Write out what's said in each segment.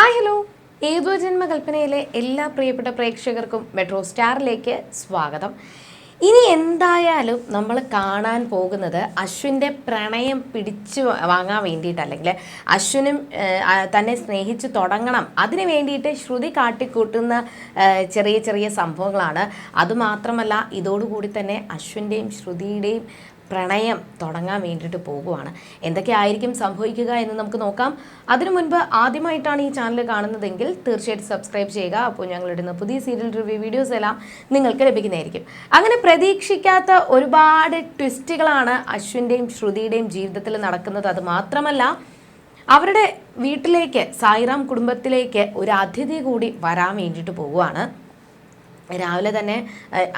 Hi hello. ഏതോ ജന്മകൽപ്പനയിലെ എല്ലാ പ്രിയപ്പെട്ട പ്രേക്ഷകർക്കും മെട്രോ സ്റ്റാറിലേക്ക് സ്വാഗതം. ഇനി എന്തായാലും നമ്മൾ കാണാൻ പോകുന്നത് അശ്വിന്റെ പ്രണയം പിടിച്ചു വാങ്ങാൻ വേണ്ടിയിട്ട് അല്ലെങ്കിൽ അശ്വിനും തന്നെ സ്നേഹിച്ച് തുടങ്ങണം. അതിന് വേണ്ടിയിട്ട് ശ്രുതി കാട്ടിക്കൂട്ടുന്ന ചെറിയ ചെറിയ സംഭവങ്ങളാണ്. അതുമാത്രമല്ല ഇതോടുകൂടി തന്നെ അശ്വിന്റെയും ശ്രുതിയുടെയും പ്രണയം തുടങ്ങാൻ വേണ്ടിയിട്ട് പോകുവാണ്. എന്തൊക്കെയായിരിക്കും സംഭവിക്കുക എന്ന് നമുക്ക് നോക്കാം. അതിനു മുൻപ് ആദ്യമായിട്ടാണ് ഈ ചാനൽ കാണുന്നതെങ്കിൽ തീർച്ചയായിട്ടും സബ്സ്ക്രൈബ് ചെയ്യുക. അപ്പോൾ ഞങ്ങളിടുന്ന പുതിയ സീരിയൽ റിവ്യൂ വീഡിയോസ് എല്ലാം നിങ്ങൾക്ക് ലഭിക്കുന്നതായിരിക്കും. അങ്ങനെ പ്രതീക്ഷിക്കാത്ത ഒരുപാട് ട്വിസ്റ്റുകളാണ് അശ്വിന്റെയും ശ്രുതിയുടെയും ജീവിതത്തിൽ നടക്കുന്നത്. അത് മാത്രമല്ല അവരുടെ വീട്ടിലേക്ക് സായിറാം കുടുംബത്തിലേക്ക് ഒരു അതിഥി കൂടി വരാൻ വേണ്ടിയിട്ട് പോവുകയാണ് രാവിലെ തന്നെ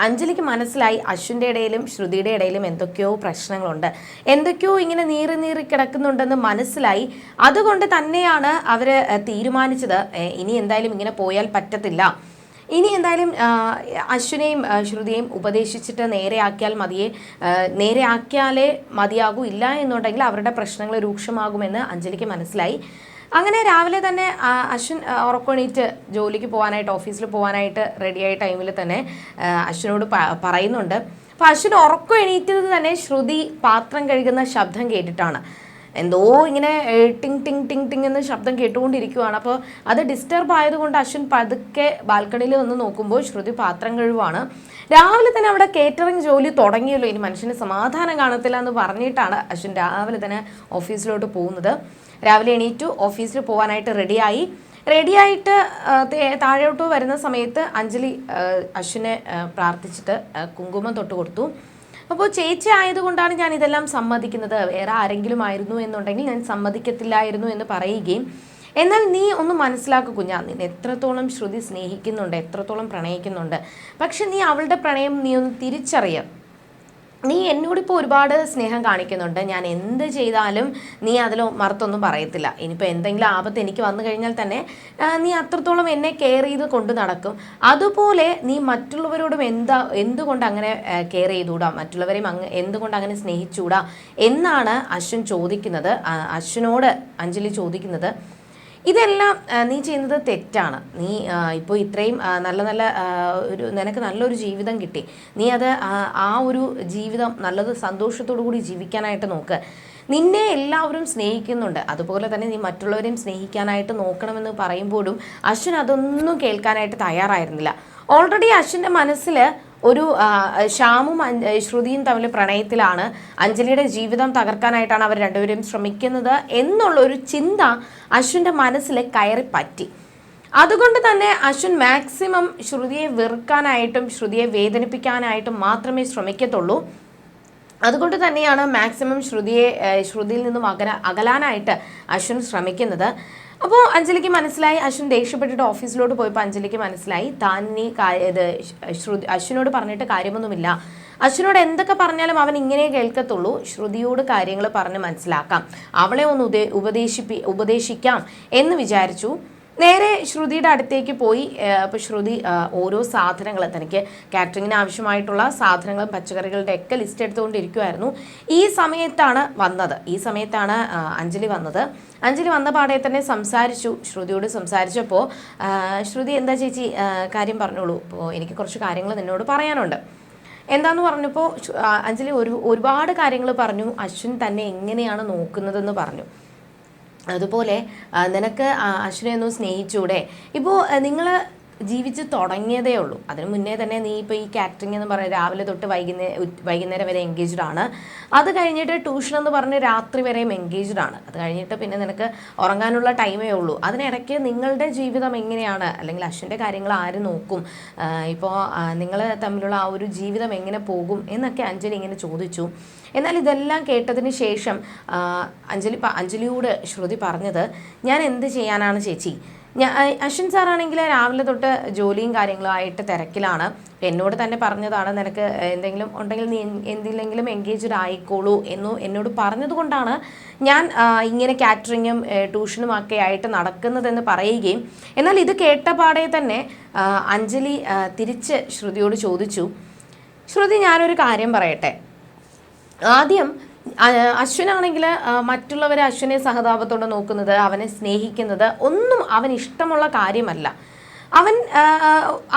അഞ്ജലിക്ക് മനസ്സിലായി അശ്വിന്റെ ഇടയിലും ശ്രുതിയുടെ ഇടയിലും എന്തൊക്കെയോ പ്രശ്നങ്ങളുണ്ട്. എന്തൊക്കെയോ ഇങ്ങനെ നീറി നീറി കിടക്കുന്നുണ്ടെന്ന് മനസ്സിലായി. അതുകൊണ്ട് തന്നെയാണ് അവർ തീരുമാനിച്ചത് ഇനി എന്തായാലും ഇങ്ങനെ പോയാൽ പറ്റത്തില്ല. ഇനി എന്തായാലും അശ്വിനെയും ശ്രുതിയെയും ഉപദേശിച്ചിട്ട് നേരെയാക്കിയാൽ മതിയെ. നേരെ നേരെയാക്കിയാലേ മതിയാകൂ. ഇല്ല എന്നുണ്ടെങ്കിൽ അവരുടെ പ്രശ്നങ്ങൾ രൂക്ഷമാകുമെന്ന് അഞ്ജലിക്ക് മനസ്സിലായി. അങ്ങനെ രാവിലെ തന്നെ അശ്വിൻ ഉറക്കണീറ്റ് ജോലിക്ക് പോകാനായിട്ട് ഓഫീസിൽ പോകാനായിട്ട് റെഡിയായ ടൈമിൽ തന്നെ അശ്വിനോട് പറയുന്നുണ്ട്. അപ്പോൾ അശ്വിൻ ഉറക്കം എണീറ്റത് തന്നെ ശ്രുതി പാത്രം കഴുകുന്ന ശബ്ദം കേട്ടിട്ടാണ്. എന്തോ ഇങ്ങനെ ടിങ് ടിങ് ടിങ് ടിങ് എന്ന് ശബ്ദം കേട്ടുകൊണ്ടിരിക്കുകയാണ് അപ്പോൾ അത് ഡിസ്റ്റർബ് ആയതുകൊണ്ട് അശ്വിൻ പതുക്കെ ബാൽക്കണിയിൽ വന്ന് നോക്കുമ്പോൾ ശ്രുതി പാത്രം കഴിവാണ് രാവിലെ തന്നെ അവിടെ കേറ്ററിംഗ് ജോലി തുടങ്ങിയല്ലോ. ഇനി മനുഷ്യന് സമാധാനം കാണത്തില്ല എന്ന് പറഞ്ഞിട്ടാണ് അശ്വിൻ രാവിലെ തന്നെ ഓഫീസിലോട്ട് പോകുന്നത്. രാവിലെ എണീറ്റു ഓഫീസിൽ പോകാനായിട്ട് റെഡിയായി. റെഡിയായിട്ട് താഴോട്ട് വരുന്ന സമയത്ത് അഞ്ജലി അശ്വിനെ പ്രാർത്ഥിച്ചിട്ട് കുങ്കുമം തൊട്ട് കൊടുത്തു. അപ്പോൾ ചേച്ചി ആയതുകൊണ്ടാണ് ഞാൻ ഇതെല്ലാം സമ്മതിക്കുന്നത്. വേറെ ആരെങ്കിലും ആയിരുന്നു എന്നുണ്ടെങ്കിൽ ഞാൻ സമ്മതിക്കത്തില്ലായിരുന്നു എന്ന് പറയുകയും എന്നാൽ നീ ഒന്ന് മനസ്സിലാക്കുക കുഞ്ഞാ നിന്നെ എത്രത്തോളം ശ്രുതി സ്നേഹിക്കുന്നുണ്ട് എത്രത്തോളം പ്രണയിക്കുന്നുണ്ട്. പക്ഷെ നീ അവളുടെ പ്രണയം നീ ഒന്ന് തിരിച്ചറിയുക നീ എന്നോടിപ്പോൾ ഒരുപാട് സ്നേഹം കാണിക്കുന്നുണ്ട്. ഞാൻ എന്ത് ചെയ്താലും നീ അതിൽ മറുത്തൊന്നും പറയത്തില്ല. ഇനിയിപ്പോൾ എന്തെങ്കിലും ആപത്ത് എനിക്ക് വന്നു കഴിഞ്ഞാൽ തന്നെ നീ അത്രത്തോളം എന്നെ കെയർ ചെയ്ത് കൊണ്ട് നടക്കും. അതുപോലെ നീ മറ്റുള്ളവരോടും എന്താ എന്തുകൊണ്ട് അങ്ങനെ കെയർ ചെയ്തുകൂടാ? മറ്റുള്ളവരെയും അങ്ങ് എന്തുകൊണ്ട് അങ്ങനെ സ്നേഹിച്ചുകൂടാ? എന്നാണ് അശ്വിൻ ചോദിക്കുന്നത്. അശ്വനോട് അഞ്ജലി ചോദിക്കുന്നത്. ഇതെല്ലാം നീ ചെയ്യുന്നത് തെറ്റാണ്. നീ ഇപ്പോൾ ഇത്രയും നല്ല നല്ല ഒരു നിനക്ക് നല്ലൊരു ജീവിതം കിട്ടി. നീ അത് ആ, ഒരു ജീവിതം നല്ലത് സന്തോഷത്തോടു കൂടി ജീവിക്കാനായിട്ട് നോക്ക്. നിന്നെ എല്ലാവരും സ്നേഹിക്കുന്നുണ്ട്. അതുപോലെ തന്നെ നീ മറ്റുള്ളവരെയും സ്നേഹിക്കാനായിട്ട് നോക്കണമെന്ന് പറയുമ്പോഴും അശ്വിൻ അതൊന്നും കേൾക്കാനായിട്ട് തയ്യാറായിരുന്നില്ല. ഓൾറെഡി അശ്വിന്റെ മനസ്സിൽ ഒരു ശ്യാമും ശ്രുതിയും തമ്മിൽ പ്രണയത്തിലാണ് അഞ്ജലിയുടെ ജീവിതം തകർക്കാനായിട്ടാണ് അവർ രണ്ടുപേരും ശ്രമിക്കുന്നത് എന്നുള്ള ഒരു ചിന്ത അശ്വിന്റെ മനസ്സിൽ കയറി പറ്റി. അതുകൊണ്ട് തന്നെ അശ്വിൻ മാക്സിമം ശ്രുതിയെ വെറുക്കാനായിട്ടും ശ്രുതിയെ വേദനിപ്പിക്കാനായിട്ടും മാത്രമേ ശ്രമിക്കത്തുള്ളൂ. അതുകൊണ്ട് തന്നെയാണ് മാക്സിമം ശ്രുതിയെ ശ്രുതിയിൽ നിന്നും അകല അകലാനായിട്ട് അശ്വിൻ ശ്രമിക്കുന്നത്. അപ്പോൾ അഞ്ജലിക്ക് മനസ്സിലായി അശ്വിൻ ദേഷ്യപ്പെട്ടിട്ട് ഓഫീസിലോട്ട് പോയപ്പോൾ അഞ്ജലിക്ക് മനസ്സിലായി താൻ നീ ഇത് ശ്രുതി അശ്വിനോട് പറഞ്ഞിട്ട് കാര്യമൊന്നുമില്ല. അശ്വിനോട് എന്തൊക്കെ പറഞ്ഞാലും അവൻ ഇങ്ങനെ കേൾക്കത്തുള്ളൂ. ശ്രുതിയോട് കാര്യങ്ങൾ പറഞ്ഞ് മനസ്സിലാക്കാം. അവളെ ഒന്ന് ഉപദേശിപ്പി ഉപദേശിക്കാം എന്ന് വിചാരിച്ചു. നേരെ ശ്രുതിയുടെ അടുത്തേക്ക് പോയി. അപ്പോൾ ശ്രുതി ഓരോ സാധനങ്ങൾ തനിക്ക് കാറ്ററിങ്ങിന് ആവശ്യമായിട്ടുള്ള സാധനങ്ങളും പച്ചക്കറികളുടെ ഒക്കെ ലിസ്റ്റ് എടുത്തുകൊണ്ടിരിക്കുമായിരുന്നു ഈ സമയത്താണ് വന്നത്. ഈ സമയത്താണ് അഞ്ജലി വന്നത്. അഞ്ജലി വന്ന പാടെ തന്നെ സംസാരിച്ചു. ശ്രുതിയോട് സംസാരിച്ചപ്പോൾ ശ്രുതി എന്താ ചേച്ചി കാര്യം പറഞ്ഞോളൂ. ഇപ്പോൾ എനിക്ക് കുറച്ച് കാര്യങ്ങൾ നിന്നോട് പറയാനുണ്ട്. എന്താന്ന് പറഞ്ഞപ്പോൾ അഞ്ജലി ഒരു ഒരുപാട് കാര്യങ്ങൾ പറഞ്ഞു. അശ്വിൻ തന്നെ എങ്ങനെയാണ് നോക്കുന്നതെന്ന് പറഞ്ഞു. അതുപോലെ നിനക്ക് അശ്വിനെ ഒന്ന് സ്നേഹിച്ചൂടെ? ഇപ്പോൾ നിങ്ങൾ ജീവിച്ച് തുടങ്ങിയതേ ഉള്ളൂ. അതിന് മുന്നേ തന്നെ നീ ഇപ്പോൾ ഈ കാറ്ററിംഗ് എന്ന് പറയുന്നത് രാവിലെ തൊട്ട് വൈകുന്നേരം വൈകുന്നേരം വരെ എൻഗേജ്ഡ് ആണ്. അത് കഴിഞ്ഞിട്ട് ട്യൂഷൻ എന്ന് പറഞ്ഞ് രാത്രി വരെയും എൻഗേജ്ഡ് ആണ്. അത് കഴിഞ്ഞിട്ട് പിന്നെ നിനക്ക് ഉറങ്ങാനുള്ള ടൈമേ ഉള്ളൂ. അതിനിടയ്ക്ക് നിങ്ങളുടെ ജീവിതം എങ്ങനെയാണ്? അല്ലെങ്കിൽ അശ്വിന്റെ കാര്യങ്ങൾ ആര് നോക്കും? ഇപ്പോൾ നിങ്ങൾ തമ്മിലുള്ള ആ ഒരു ജീവിതം എങ്ങനെ പോകും? എന്നൊക്കെ അഞ്ജലി ഇങ്ങനെ ചോദിച്ചു. എന്നാൽ ഇതെല്ലാം കേട്ടതിന് ശേഷം അഞ്ജലി അഞ്ജലിയോട് ശ്രുതി പറഞ്ഞത് ഞാൻ എന്ത് ചെയ്യാനാണ് ചേച്ചി? ഞാൻ അശ്വിൻ സാറാണെങ്കിൽ രാവിലെ തൊട്ട് ജോലിയും കാര്യങ്ങളും ആയിട്ട് തിരക്കിലാണ്. എന്നോട് തന്നെ പറഞ്ഞതാണ് നിനക്ക് എന്തെങ്കിലും ഉണ്ടെങ്കിൽ നീ എന്തിലെങ്കിലും എൻഗേജ്ഡ് ആയിക്കോളൂ എന്നു എന്നോട് പറഞ്ഞതുകൊണ്ടാണ് ഞാൻ ഇങ്ങനെ കാറ്ററിങ്ങും ട്യൂഷനും ഒക്കെ ആയിട്ട് നടക്കുന്നതെന്ന് പറയുകയും എന്നാൽ ഇത് കേട്ടപാടെ തന്നെ അഞ്ജലി തിരിച്ച് ശ്രുതിയോട് ചോദിച്ചു ശ്രുതി ഞാനൊരു കാര്യം പറയട്ടെ. ആദ്യം അശ്വിനാണെങ്കിൽ മറ്റുള്ളവരെ അശ്വിനെ സഹതാപത്തോടെ നോക്കുന്നത് അവനെ സ്നേഹിക്കുന്നത് ഒന്നും അവൻ ഇഷ്ടമുള്ള കാര്യമല്ല. അവൻ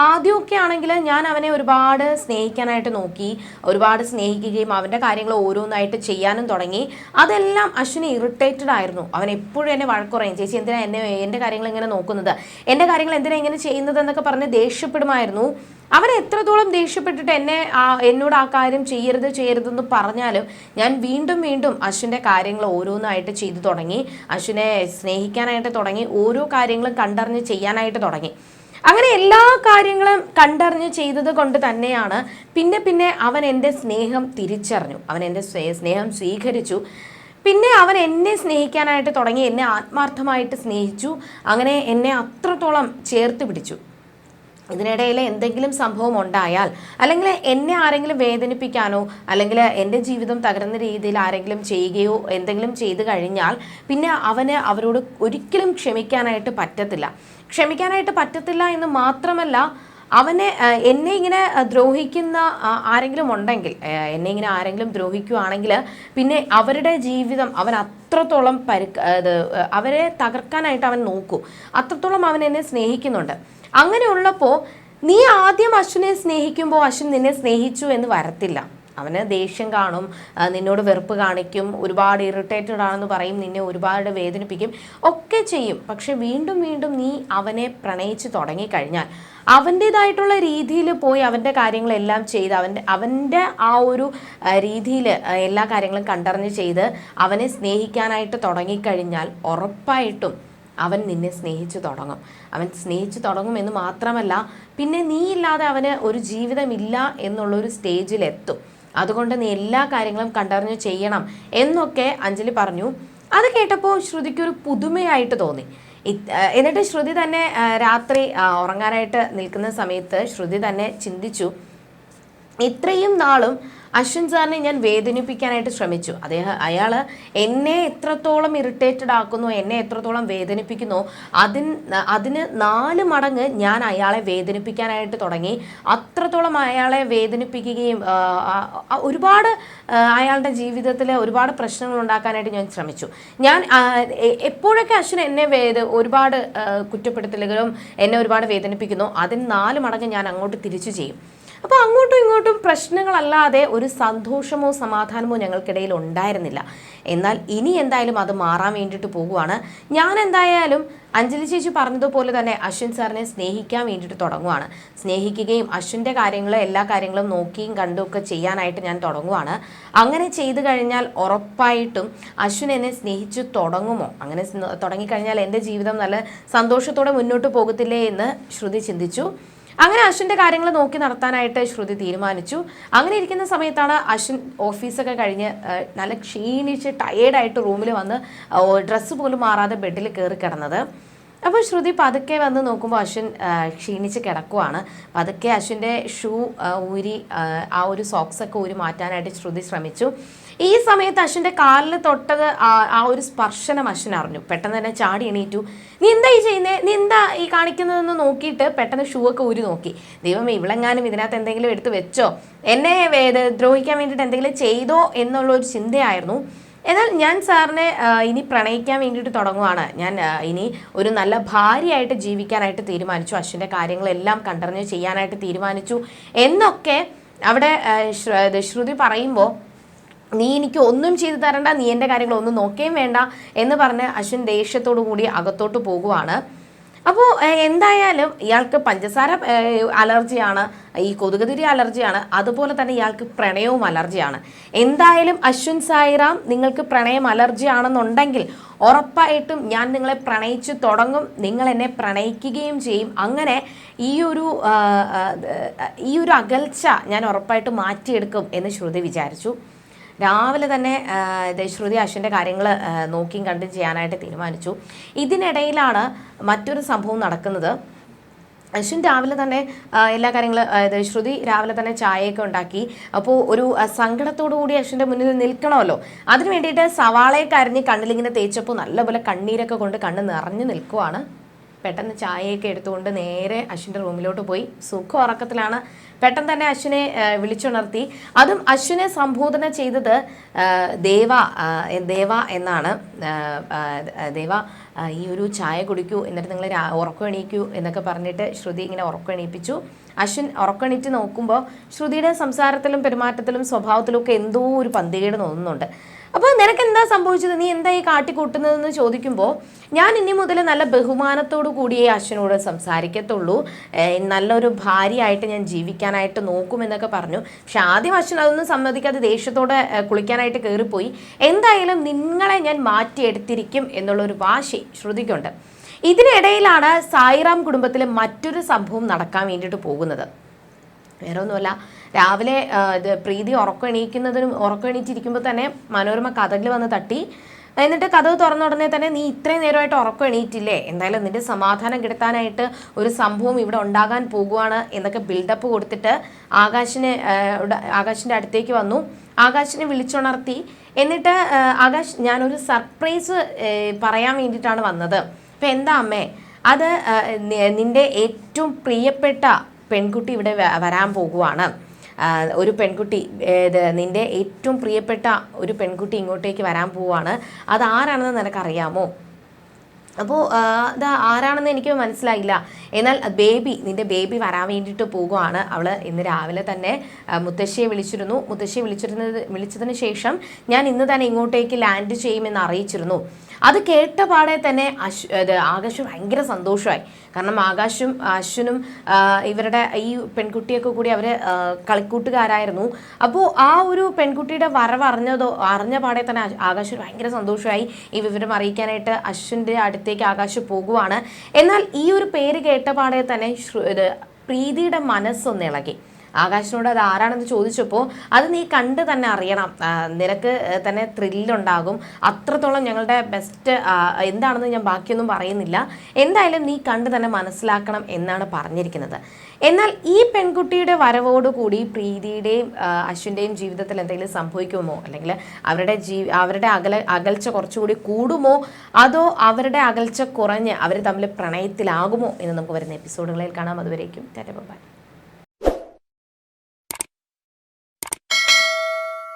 ആദ്യമൊക്കെ ആണെങ്കിൽ ഞാൻ അവനെ ഒരുപാട് സ്നേഹിക്കാനായിട്ട് നോക്കി ഒരുപാട് സ്നേഹിക്കുകയും അവന്റെ കാര്യങ്ങൾ ഓരോന്നായിട്ട് ചെയ്യാനും തുടങ്ങി. അതെല്ലാം അശ്വിന് ഇറിറ്റേറ്റഡ് ആയിരുന്നു. അവൻ എപ്പോഴും എന്നെ വഴക്കുറയും ചേച്ചി എന്തിനാ എന്നെ എന്റെ കാര്യങ്ങൾ ഇങ്ങനെ നോക്കുന്നത്? എന്റെ കാര്യങ്ങൾ എന്തിനാ ഇങ്ങനെ ചെയ്യുന്നത്? എന്നൊക്കെ പറഞ്ഞ് ദേഷ്യപ്പെടുമായിരുന്നു. അവൻ എത്രത്തോളം ദേഷ്യപ്പെട്ടിട്ട് എന്നെ എന്നോട് ആ കാര്യം ചെയ്യരുത് ചെയ്യരുതെന്ന് പറഞ്ഞാലും ഞാൻ വീണ്ടും വീണ്ടും അശ്വിന്റെ കാര്യങ്ങൾ ഓരോന്നായിട്ട് ചെയ്തു തുടങ്ങി. അശ്വിനെ സ്നേഹിക്കാനായിട്ട് തുടങ്ങി. ഓരോ കാര്യങ്ങളും കണ്ടറിഞ്ഞ് ചെയ്യാനായിട്ട് തുടങ്ങി. അങ്ങനെ എല്ലാ കാര്യങ്ങളും കണ്ടറിഞ്ഞ് ചെയ്തത് കൊണ്ട് തന്നെയാണ് പിന്നെ പിന്നെ അവൻ എന്റെ സ്നേഹം തിരിച്ചറിഞ്ഞു. അവൻ എന്റെ സ്നേഹം സ്വീകരിച്ചു. പിന്നെ അവൻ എന്നെ സ്നേഹിക്കാനായിട്ട് തുടങ്ങി. എന്നെ ആത്മാർത്ഥമായിട്ട് സ്നേഹിച്ചു. അങ്ങനെ എന്നെ അത്രത്തോളം ചേർത്ത് പിടിച്ചു. ഇതിനിടയിൽ എന്തെങ്കിലും സംഭവം ഉണ്ടായാൽ അല്ലെങ്കിൽ എന്നെ ആരെങ്കിലും വേദനിപ്പിക്കാനോ അല്ലെങ്കിൽ എന്റെ ജീവിതം തകരുന്ന രീതിയിൽ ആരെങ്കിലും ചെയ്യുകയോ എന്തെങ്കിലും ചെയ്തു കഴിഞ്ഞാൽ പിന്നെ അവന് അവരോട് ഒരിക്കലും ക്ഷമിക്കാനായിട്ട് പറ്റത്തില്ല. ക്ഷമിക്കാനായിട്ട് പറ്റത്തില്ല എന്ന് മാത്രമല്ല അവനെ എന്നെ ഇങ്ങനെ ദ്രോഹിക്കുന്ന ആരെങ്കിലും ഉണ്ടെങ്കിൽ എന്നെ ഇങ്ങനെ ആരെങ്കിലും ദ്രോഹിക്കുകയാണെങ്കിൽ പിന്നെ അവരുടെ ജീവിതം അവൻ അത്രത്തോളം പരുക്ക് അവരെ തകർക്കാനായിട്ട് അവൻ നോക്കൂ. അത്രത്തോളം അവൻ എന്നെ സ്നേഹിക്കുന്നുണ്ട്. അങ്ങനെ ഉള്ളപ്പോൾ നീ ആദ്യം അശ്വിനെ സ്നേഹിക്കുമ്പോൾ അശ്വിൻ നിന്നെ സ്നേഹിച്ചു എന്ന് വരത്തില്ല. അവന് ദേഷ്യം കാണും നിന്നോട് വെറുപ്പ് കാണിക്കും ഒരുപാട് ഇറിറ്റേറ്റഡ് ആണെന്ന് പറയും നിന്നെ ഒരുപാട് വേദനിപ്പിക്കും ഒക്കെ ചെയ്യും. പക്ഷെ വീണ്ടും വീണ്ടും നീ അവനെ പ്രണയിച്ച് തുടങ്ങിക്കഴിഞ്ഞാൽ അവന്റേതായിട്ടുള്ള രീതിയിൽ പോയി അവന്റെ കാര്യങ്ങളെല്ലാം ചെയ്ത് അവന്റെ അവന്റെ ആ ഒരു രീതിയിൽ എല്ലാ കാര്യങ്ങളും കണ്ടറിഞ്ഞ് ചെയ്ത് അവനെ സ്നേഹിക്കാനായിട്ട് തുടങ്ങിക്കഴിഞ്ഞാൽ ഉറപ്പായിട്ടും അവൻ നിന്നെ സ്നേഹിച്ചു തുടങ്ങും. അവൻ സ്നേഹിച്ചു തുടങ്ങും എന്ന് മാത്രമല്ല പിന്നെ നീ ഇല്ലാതെ അവന് ഒരു ജീവിതമില്ല എന്നുള്ളൊരു സ്റ്റേജിലെത്തും. അതുകൊണ്ട് നീ എല്ലാ കാര്യങ്ങളും കണ്ടറിഞ്ഞു ചെയ്യണം എന്നൊക്കെ അഞ്ജലി പറഞ്ഞു. അത് കേട്ടപ്പോൾ ശ്രുതിക്ക് ഒരു പുതുമയായിട്ട് തോന്നി. എന്നിട്ട് ശ്രുതി തന്നെ രാത്രി ഉറങ്ങാനായിട്ട് നിൽക്കുന്ന സമയത്ത് ശ്രുതി തന്നെ ചിന്തിച്ചു. ഇത്രയും നാളും അശ്വിൻ സാറിനെ ഞാൻ വേദനിപ്പിക്കാനായിട്ട് ശ്രമിച്ചു. അദ്ദേഹം അയാൾ എന്നെ എത്രത്തോളം ഇറിറ്റേറ്റഡ് ആക്കുന്നു എന്നെ എത്രത്തോളം വേദനിപ്പിക്കുന്നു അതിന് അതിന് നാല് മടങ്ങ് ഞാൻ അയാളെ വേദനിപ്പിക്കാനായിട്ട് തുടങ്ങി. അത്രത്തോളം അയാളെ വേദനിപ്പിക്കുകയും ഒരുപാട് അയാളുടെ ജീവിതത്തിൽ ഒരുപാട് പ്രശ്നങ്ങൾ ഉണ്ടാക്കാനായിട്ട് ഞാൻ ശ്രമിച്ചു. ഞാൻ എപ്പോഴൊക്കെ അശ്വിൻ എന്നെ വേദ ഒരുപാട് കുറ്റപ്പെടുത്തലുകളും എന്നെ ഒരുപാട് വേദനിപ്പിക്കുന്നു അതിന് നാല് മടങ്ങ് ഞാൻ അങ്ങോട്ട് തിരിച്ചു ചെയ്യും. അപ്പോൾ അങ്ങോട്ടും ഇങ്ങോട്ടും പ്രശ്നങ്ങളല്ലാതെ ഒരു സന്തോഷമോ സമാധാനമോ ഞങ്ങൾക്കിടയിൽ ഉണ്ടായിരുന്നില്ല. എന്നാൽ ഇനി എന്തായാലും അത് മാറാൻ വേണ്ടിയിട്ട് പോകുവാണ്. ഞാൻ എന്തായാലും അഞ്ജലി ചേച്ചി പറഞ്ഞതുപോലെ തന്നെ അശ്വിൻ സാറിനെ സ്നേഹിക്കാൻ വേണ്ടിയിട്ട് തുടങ്ങുവാണ്. സ്നേഹിക്കുകയും അശ്വിന്റെ കാര്യങ്ങൾ എല്ലാ കാര്യങ്ങളും നോക്കിയും കണ്ടും ഒക്കെ ചെയ്യാനായിട്ട് ഞാൻ തുടങ്ങുവാണ്. അങ്ങനെ ചെയ്തു കഴിഞ്ഞാൽ ഉറപ്പായിട്ടും അശ്വിൻ എന്നെ സ്നേഹിച്ചു തുടങ്ങുമോ? അങ്ങനെ തുടങ്ങിക്കഴിഞ്ഞാൽ എന്റെ ജീവിതം നല്ല സന്തോഷത്തോടെ മുന്നോട്ട് പോകത്തില്ലേ എന്ന് ശ്രുതി ചിന്തിച്ചു. അങ്ങനെ അശ്വിന്റെ കാര്യങ്ങൾ നോക്കി നടത്താനായിട്ട് ശ്രുതി തീരുമാനിച്ചു. അങ്ങനെ ഇരിക്കുന്ന സമയത്താണ് അശ്വിൻ ഓഫീസൊക്കെ കഴിഞ്ഞ് നല്ല ക്ഷീണിച്ച് ടയേർഡായിട്ട് റൂമിൽ വന്ന് ഡ്രസ്സ് പോലും മാറാതെ ബെഡിൽ കയറി കിടന്നത്. അപ്പോൾ ശ്രുതി പതുക്കെ വന്ന് നോക്കുമ്പോൾ അശ്വിൻ ക്ഷീണിച്ച് കിടക്കുവാണ്. പതുക്കെ അശ്വിന്റെ ഷൂ ഊരി ആ, ഒരു സോക്സൊക്കെ ഊരി മാറ്റാനായിട്ട് ശ്രുതി ശ്രമിച്ചു. ഈ സമയത്ത് അശ്വിന്റെ കാലിൽ തൊട്ടത് ആ ഒരു സ്പർശനം അശ്വിൻ അറിഞ്ഞു. പെട്ടെന്ന് തന്നെ ചാടി എണീറ്റു. നീ എന്താ ഈ ചെയ്യുന്നേ? നീ എന്താ ഈ കാണിക്കുന്നതെന്ന് നോക്കിയിട്ട് പെട്ടെന്ന് ഷൂ ഒക്കെ ഊരി നോക്കി. ദൈവമേ ഇവളെങ്ങാനും ഇതിനകത്ത് എന്തെങ്കിലും എടുത്ത് വെച്ചോ? എന്നെ ദ്രോഹിക്കാൻ വേണ്ടിയിട്ട് എന്തെങ്കിലും ചെയ്തോ എന്നുള്ള ഒരു ചിന്തയായിരുന്നു. എന്നാൽ ഞാൻ സാറിനെ ഇനി പ്രണയിക്കാൻ വേണ്ടിയിട്ട് തുടങ്ങുവാണ്. ഞാൻ ഇനി ഒരു നല്ല ഭാര്യയായിട്ട് ജീവിക്കാനായിട്ട് തീരുമാനിച്ചു. അശ്വിന്റെ കാര്യങ്ങളെല്ലാം കണ്ടറിഞ്ഞ് ചെയ്യാനായിട്ട് തീരുമാനിച്ചു. എന്നൊക്കെ അവിടെ ശ്രുതി പറയുമ്പോൾ നീ എനിക്ക് ഒന്നും ചെയ്തു തരണ്ട നീ എന്റെ കാര്യങ്ങൾ ഒന്നും നോക്കുകയും വേണ്ട എന്ന് പറഞ്ഞ് അശ്വിൻ ദേഷ്യത്തോടു കൂടി അകത്തോട്ട് പോകുവാണ്. അപ്പോൾ എന്തായാലും ഇയാൾക്ക് പഞ്ചസാര അലർജിയാണ് ഈ കൊതുകുതിരി അലർജിയാണ് അതുപോലെ തന്നെ ഇയാൾക്ക് പ്രണയവും അലർജിയാണ്. എന്തായാലും അശ്വിൻ സായിറാം നിങ്ങൾക്ക് പ്രണയം അലർജി ആണെന്നുണ്ടെങ്കിൽ ഉറപ്പായിട്ടും ഞാൻ നിങ്ങളെ പ്രണയിച്ചു തുടങ്ങും നിങ്ങൾ എന്നെ പ്രണയിക്കുകയും ചെയ്യും. അങ്ങനെ ഈ ഒരു ഈ ഒരു അകൽച്ച ഞാൻ ഉറപ്പായിട്ടും മാറ്റിയെടുക്കും എന്ന് ശ്രുതി വിചാരിച്ചു. രാവിലെ തന്നെ ശ്രുതി അശ്വിന്റെ കാര്യങ്ങൾ നോക്കിയും കണ്ടും ചെയ്യാനായിട്ട് തീരുമാനിച്ചു. ഇതിനിടയിലാണ് മറ്റൊരു സംഭവം നടക്കുന്നത്. അശ്വിൻ രാവിലെ തന്നെ എല്ലാ കാര്യങ്ങളും അതായത് ശ്രുതി രാവിലെ തന്നെ ചായയൊക്കെ ഉണ്ടാക്കി. അപ്പോൾ ഒരു സങ്കടത്തോടു കൂടി അശ്വിന്റെ മുന്നിൽ നിൽക്കണമല്ലോ. അതിന് വേണ്ടിയിട്ട് സവാളയൊക്കെ അരിഞ്ഞ് കണ്ണിലിങ്ങനെ തേച്ചപ്പോൾ നല്ലപോലെ കണ്ണീരൊക്കെ കൊണ്ട് കണ്ണ് നിറഞ്ഞു നിൽക്കുവാണ് പെട്ടെന്ന് ചായയൊക്കെ എടുത്തുകൊണ്ട് നേരെ അശ്വിന്റെ റൂമിലോട്ട് പോയി. സുഖ ഉറക്കത്തിലാണ്. പെട്ടെന്ന് തന്നെ അശ്വിനെ വിളിച്ചുണർത്തി. അതും അശ്വിനെ സംബോധന ചെയ്തത് ദേവ ദേവ എന്നാണ്. ദേവ ഈ ഒരു ചായ കുടിക്കൂ എന്നിട്ട് നിങ്ങൾ ഉറക്കം എണീക്കൂ എന്നൊക്കെ പറഞ്ഞിട്ട് ശ്രുതി ഇങ്ങനെ ഉറക്കം എണീപ്പിച്ചു. അശ്വിൻ ഉറക്കണിറ്റ് നോക്കുമ്പോൾ ശ്രുതിയുടെ സംസാരത്തിലും പെരുമാറ്റത്തിലും സ്വഭാവത്തിലും ഒക്കെ എന്തോ ഒരു പന്തികേട് തോന്നുന്നുണ്ട്. അപ്പോൾ നിനക്ക് എന്താ സംഭവിച്ചത്? നീ എന്താ ഈ കാട്ടിക്കൂട്ടുന്നതെന്ന് ചോദിക്കുമ്പോൾ ഞാൻ ഇനി മുതൽ നല്ല ബഹുമാനത്തോടു കൂടിയേ അശ്വനോട് സംസാരിക്കത്തുള്ളൂ. നല്ലൊരു ഭാര്യയായിട്ട് ഞാൻ ജീവിക്കാനായിട്ട് നോക്കുമെന്നൊക്കെ പറഞ്ഞു. പക്ഷെ ആദ്യം അശ്വൻ അതൊന്നും സമ്മതിക്കാതെ ദേഷ്യത്തോടെ കുളിക്കാനായിട്ട് കയറിപ്പോയി എന്തായാലും നിങ്ങളെ ഞാൻ മാറ്റിയെടുത്തിരിക്കും എന്നുള്ളൊരു വാശി ശ്രുതിക്കുണ്ട്. ഇതിനിടയിലാണ് സായിറാം കുടുംബത്തിലെ മറ്റൊരു സംഭവം നടക്കാൻ വേണ്ടിയിട്ട് പോകുന്നത്. വേറെ ഒന്നുമല്ല രാവിലെ ഇത് പ്രീതി ഉറക്കം എണീക്കുന്നതിനും ഉറക്കം എണീറ്റിരിക്കുമ്പോൾ തന്നെ മനോരമ കഥകിൽ വന്ന് തട്ടി. എന്നിട്ട് കഥ തുറന്ന ഉടനെ തന്നെ നീ ഇത്രയും നേരമായിട്ട് ഉറക്കം എണീറ്റില്ലേ എന്തായാലും നിന്റെ സമാധാനം കിട്ടാനായിട്ട് ഒരു സംഭവം ഇവിടെ ഉണ്ടാകാൻ പോകുവാണ് എന്നൊക്കെ ബിൽഡപ്പ് കൊടുത്തിട്ട് ആകാശിനെ ആകാശിന്റെ അടുത്തേക്ക് വന്നു. ആകാശിനെ വിളിച്ചുണർത്തി. എന്നിട്ട് ആകാശ് ഞാനൊരു സർപ്രൈസ് പറയാൻ വേണ്ടിയിട്ടാണ് വന്നത്. അപ്പം എന്താ അമ്മേ? അത് നിന്റെ ഏറ്റവും പ്രിയപ്പെട്ട പെൺകുട്ടി ഇവിടെ വരാൻ പോകുവാണ്. ഒരു പെൺകുട്ടി ഏത് നിന്റെ ഏറ്റവും പ്രിയപ്പെട്ട ഒരു പെൺകുട്ടി ഇങ്ങോട്ടേക്ക് വരാൻ പോവാണ്. അത് ആരാണെന്ന് നിനക്കറിയാമോ? അപ്പോൾ അത് ആരാണെന്ന് എനിക്ക് മനസ്സിലായില്ല. എന്നാൽ ബേബി നിന്റെ ബേബി വരാൻ വേണ്ടിയിട്ട് പോകുവാണ് അവൾ ഇന്ന് രാവിലെ തന്നെ മുത്തശ്ശിയെ വിളിച്ചിരുന്നു. മുത്തശ്ശിയെ വിളിച്ചിരുന്നത് വിളിച്ചതിന് ശേഷം ഞാൻ ഇന്ന് തന്നെ ഇങ്ങോട്ടേക്ക് ലാൻഡ് ചെയ്യുമെന്ന് അറിയിച്ചിരുന്നു. അത് കേട്ട പാടെ തന്നെ അശ് ഇത് ആകാശ് ഭയങ്കര സന്തോഷമായി. കാരണം ആകാശും അശ്വിനും ഇവരുടെ ഈ പെൺകുട്ടിയൊക്കെ കൂടി അവർ കളിക്കൂട്ടുകാരായിരുന്നു. അപ്പോൾ ആ ഒരു പെൺകുട്ടിയുടെ വരവ് അറിഞ്ഞതോ അറിഞ്ഞ പാടെ തന്നെ ആകാശ് ഭയങ്കര സന്തോഷമായി. ഈ വിവരം അറിയിക്കാനായിട്ട് അശ്വിന്റെ അടുത്തേക്ക് ആകാശ് പോകുവാണ്. എന്നാൽ ഈ ഒരു പേര് കേട്ട പാടെ തന്നെ പ്രീതിയുടെ മനസ്സൊന്ന് ഇളകി. ആകാശിനോട് അത് ആരാണെന്ന് ചോദിച്ചപ്പോൾ അത് നീ കണ്ട് തന്നെ അറിയണം. നിനക്ക് തന്നെ ത്രില്ലുണ്ടാകും. അത്രത്തോളം ഞങ്ങളുടെ ബെസ്റ്റ് എന്താണെന്ന് ഞാൻ ബാക്കിയൊന്നും പറയുന്നില്ല. എന്തായാലും നീ കണ്ട് തന്നെ മനസ്സിലാക്കണം എന്നാണ് പറഞ്ഞിരിക്കുന്നത്. എന്നാൽ ഈ പെൺകുട്ടിയുടെ വരവോടുകൂടി പ്രീതിയുടെയും അശ്വിന്റെയും ജീവിതത്തിൽ എന്തെങ്കിലും സംഭവിക്കുമോ? അല്ലെങ്കിൽ അവരുടെ ജീ അവരുടെ അകല അകൽച്ച കുറച്ചുകൂടി കൂടുമോ? അതോ അവരുടെ അകൽച്ച കുറഞ്ഞ് അവർ തമ്മിൽ പ്രണയത്തിലാകുമോ എന്ന് നമുക്ക് വരുന്ന എപ്പിസോഡുകളിൽ കാണാം. അതുവരേക്കും ടാറ്റ ബൈ.